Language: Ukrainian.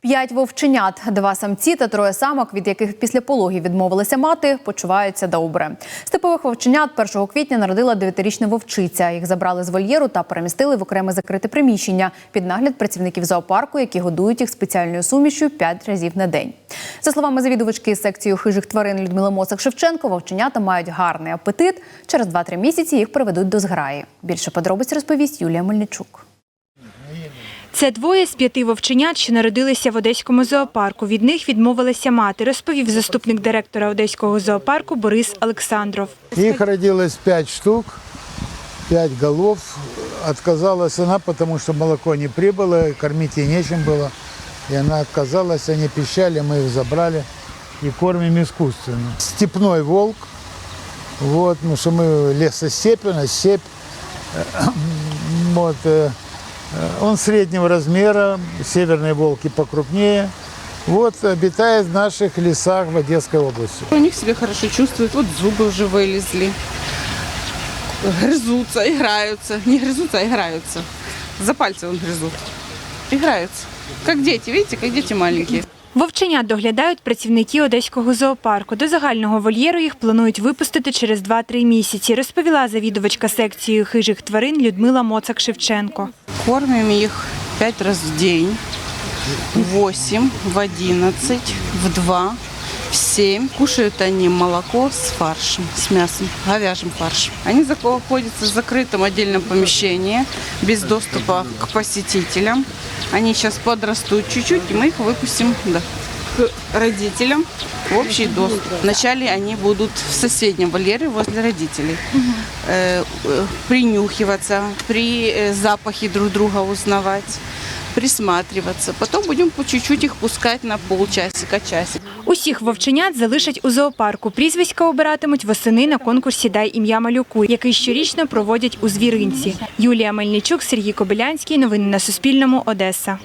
П'ять вовченят, два самці та троє самок, від яких після пологів відмовилися мати, почуваються добре. Степових вовченят 1 квітня народила дев'ятирічна вовчиця. Їх забрали з вольєру та перемістили в окреме закрите приміщення під нагляд працівників зоопарку, які годують їх спеціальною сумішю п'ять разів на день. За словами завідувачки з секцією хижих тварин Людмили Моцак Шевченко, вовченята мають гарний апетит. Через 2-3 місяці їх приведуть до зграї. Більше подробиць розповість Юлія Мельничук. Це двоє з п'яти вовченят, що народилися в Одеському зоопарку. Від них відмовилася мати, розповів заступник директора Одеського зоопарку Борис Олександров. Их родилось пять штук, пять голов. Отказалась она, потому что молоко не прибыло, и кормить ей нечем было. И она отказалась, они пищали, мы их забрали и кормим искусственно. Степной волк, вот, потому что мы лесостепь, у нас степь. Вот, э, он среднего размера, северные волки покрупнее. Вот, обитает в наших лесах в Одесской области. У них себя хорошо чувствуют. Вот зубы уже вылезли. Грызутся, играются. Не грызутся, а играются. За пальцы он грызут. Играются. Как дети, видите, как дети маленькие. Вовченят доглядають працівники Одеського зоопарку. До загального вольєру їх планують випустити через 2-3 місяці, розповіла завідувачка секції хижих тварин Людмила Моцак Шевченко. Кормим их пять раз в день. В 8, в 11, в 2, в 7. Кушают они молоко с фаршем, с мясом, говяжьим фаршем. Они находятся в закрытом отдельном помещении, без доступа к посетителям. Они сейчас подрастут чуть-чуть, и мы их выпустим да, к родителям в общий доступ. Вначале они будут в соседнем вольере возле родителей. Э, э, принюхиваться, при э, запахе друг друга узнавать, присматриваться. Потом будем по чуть-чуть их пускать на полчасика, часик. Усіх вовченят залишать у зоопарку. Прізвиська обиратимуть восени на конкурсі Дай ім'я малюку, який щорічно проводять у звіринці. Юлія Мельничук, Сергій Кобилянський. Новини на Суспільному. Одеса.